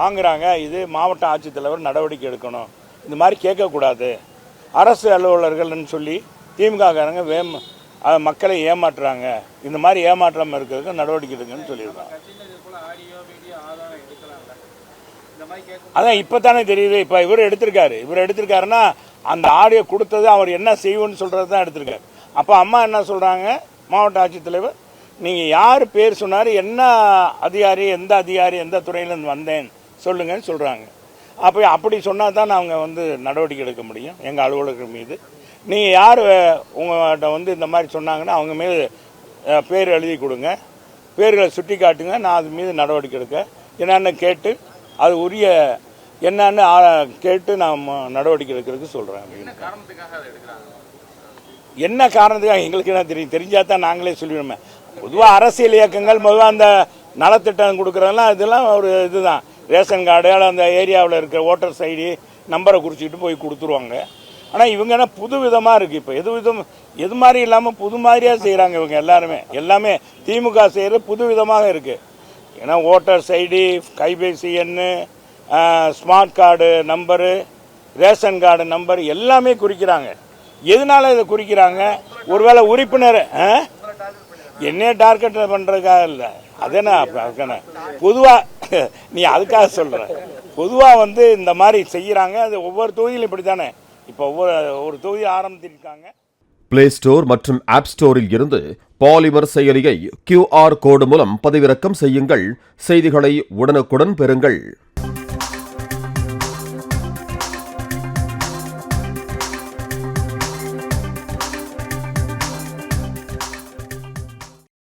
வாங்குறாங்க இது மாவட்ட ஆட்சித்தலைவர் நடவடிக்கை எடுக்கணும். இந்த மாதிரி கேட்கக்கூடாது. அரசு அலுவலர்கள்னு சொல்லி திமுககாரங்க வேம் மக்களை ஏமாற்றுறாங்க இந்த மாதிரி ஏமாற்றாமல் இருக்கிறதுக்கு நடவடிக்கை எடுங்கன்னு சொல்லியிருக்காங்க. அதான் இப்போ தானே தெரியுது. இப்போ இவர் எடுத்திருக்காரு. இவர் எடுத்திருக்காருன்னா அந்த ஆடியோ கொடுத்தது அவர் என்ன செய்வோன்னு சொல்கிறது தான் எடுத்திருக்காரு. அப்போ அம்மா என்ன சொல்கிறாங்க மாவட்ட ஆட்சித்தலைவர் நீங்கள் யார் பேர் சொன்னார் என்ன அதிகாரி எந்த அதிகாரி எந்த துறையிலேருந்து வந்தேன்? சொல்லுங்கன்னு சொல்கிறாங்க அப்போ அப்படி சொன்னால் தான் அவங்க வந்து நடவடிக்கை எடுக்க முடியும் எங்கள் அலுவலர்கள் மீது. நீங்கள் யார் உங்கள்கிட்ட வந்து இந்த மாதிரி சொன்னாங்கன்னா அவங்க மீது பேர் எழுதி கொடுங்க. பேர்களை சுட்டி காட்டுங்க நான் அது மீது நடவடிக்கை எடுக்க. என்னென்னு கேட்டு அது உரிய என்னன்னு கேட்டு நான் நடவடிக்கை எடுக்கிறதுக்கு சொல்கிறேன் என்ன காரணத்துக்காக எங்களுக்கு என்ன தெரியும்? தெரிஞ்சா தான் நாங்களே சொல்லிடுமே பொதுவாக அரசியல் இயக்கங்கள் பொதுவாக அந்த நலத்திட்டம் கொடுக்குறதெல்லாம் இதெல்லாம் ஒரு இதுதான். ரேஷன் கார்டு அந்த ஏரியாவில் இருக்கிற ஓட்டர்ஸ் ஐடி நம்பரை குறிச்சிக்கிட்டு போய் கொடுத்துருவாங்க. ஆனால் இவங்க என்ன புது விதமாக இருக்குது இப்போ. எது விதம் எது மாதிரி இல்லாமல் புது மாதிரியாக செய்கிறாங்க இவங்க எல்லாருமே. எல்லாமே திமுக செய்கிறது புது விதமாக இருக்குது ஏன்னா ஓட்டர்ஸ் ஐடி கைபேசி எண்ணு smart card number ration card number எல்லாமே குறிக்கிறாங்க. எதனால இதை குறிக்கிறாங்க? ஒருவேளை உறுப்பினர் ஆ? என்னைய டார்கெட் பண்ணுறதுக்காக இல்லை. அதென்ன பொதுவாக நீ அதுக்காக சொல்கிற பொதுவாக வந்து இந்த மாதிரி செய்கிறாங்க அது ஒவ்வொரு தொகுதியிலும் இப்படி தானே இப்போ ஒவ்வொரு ஒரு தொகுதி ஆரம்பித்திருக்காங்க. பிளே ஸ்டோர் மற்றும் ஆப் ஸ்டோரில் இருந்து பாலிமர் செயலியை கியூஆர் கோடு மூலம் பதிவிறக்கம் செய்யுங்கள். செய்திகளை உடனுக்குடன் பெறுங்கள்.